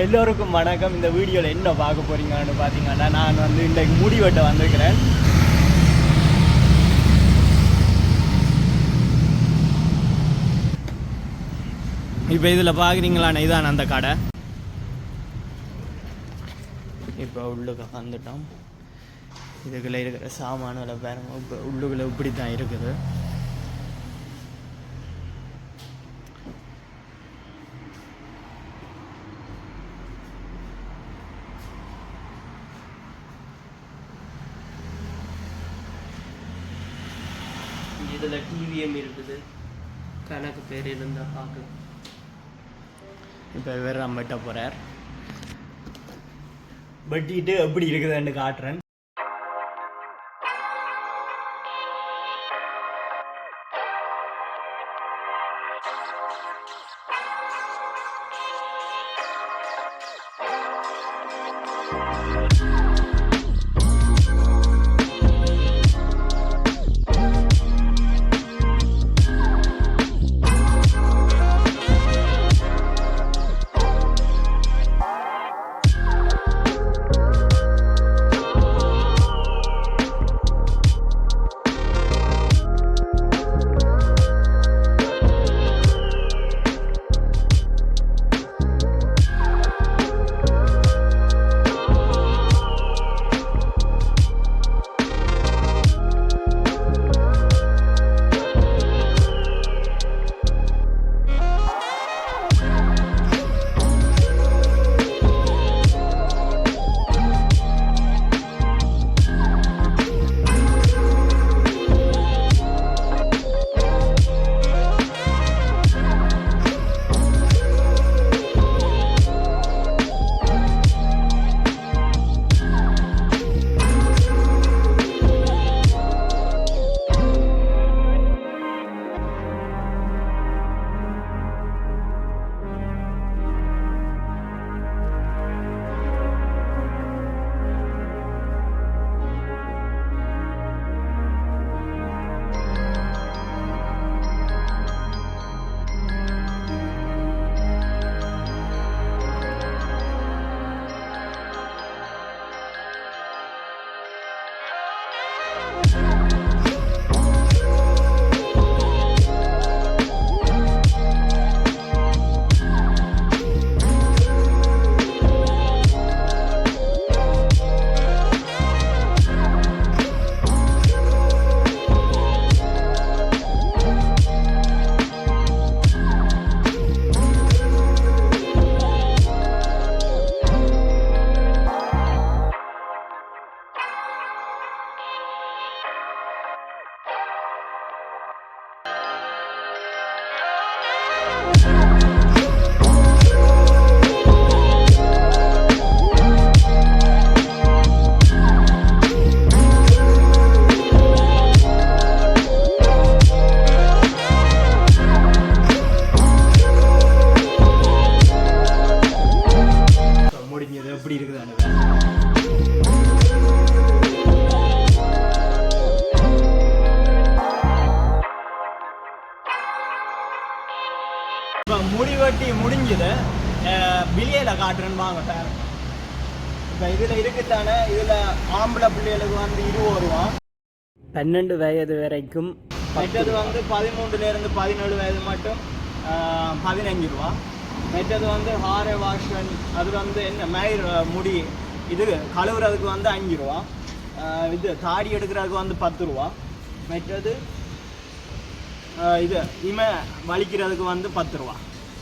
எல்லோருக்கும் வணக்கம். இந்த வீடியோவில் என்ன பார்க்க போகிறீங்கன்னு பார்த்தீங்கன்னா நான் வந்து இன்றைக்கு முடி வெட்ட வந்திருக்கிறேன். இப்போ இதில் பார்க்குறீங்களாண்ணே இதான் அந்த கடை. இப்போ உள்ளுக்கு வந்துட்டோம். இதுக்குள்ளே இருக்கிற சாமான்களை பாருங்க. இப்போ உள்ளுக்குள்ளே இப்படி தான் இருக்குது. இதில் டிவிஎம் இருக்குது. கணக்கு பேர் இருந்தால் பார்க்கலாம் இப்போ வேறு நம்ம வெட்ட போகிறார் வெட்டிட்டு எப்படி இருக்குதுன்னு காட்டுறேன். வெட்டி முடிஞ்சது. பில்லியில் காட்டுறேன்னு வாங்க சார் இப்போ இதில் இருக்குத்தானே இதில் ஆம்பளை பிள்ளைகளுக்கு வந்து இருபது ரூபா. பன்னெண்டு வயது வரைக்கும் மற்றது வந்து பதிமூன்றுலேருந்து பதினேழு வயது மட்டும் பதினஞ்சு ரூபா. மற்றது வந்து ஹாரே வாஷன் அது வந்து என்ன மயிர் முடி இது கழுவுறதுக்கு வந்து அஞ்சு ரூபா. இது தாடி எடுக்கிறதுக்கு வந்து பத்து ரூபா. மற்றது இது இம வலிக்கிறதுக்கு வந்து பத்து ரூபா.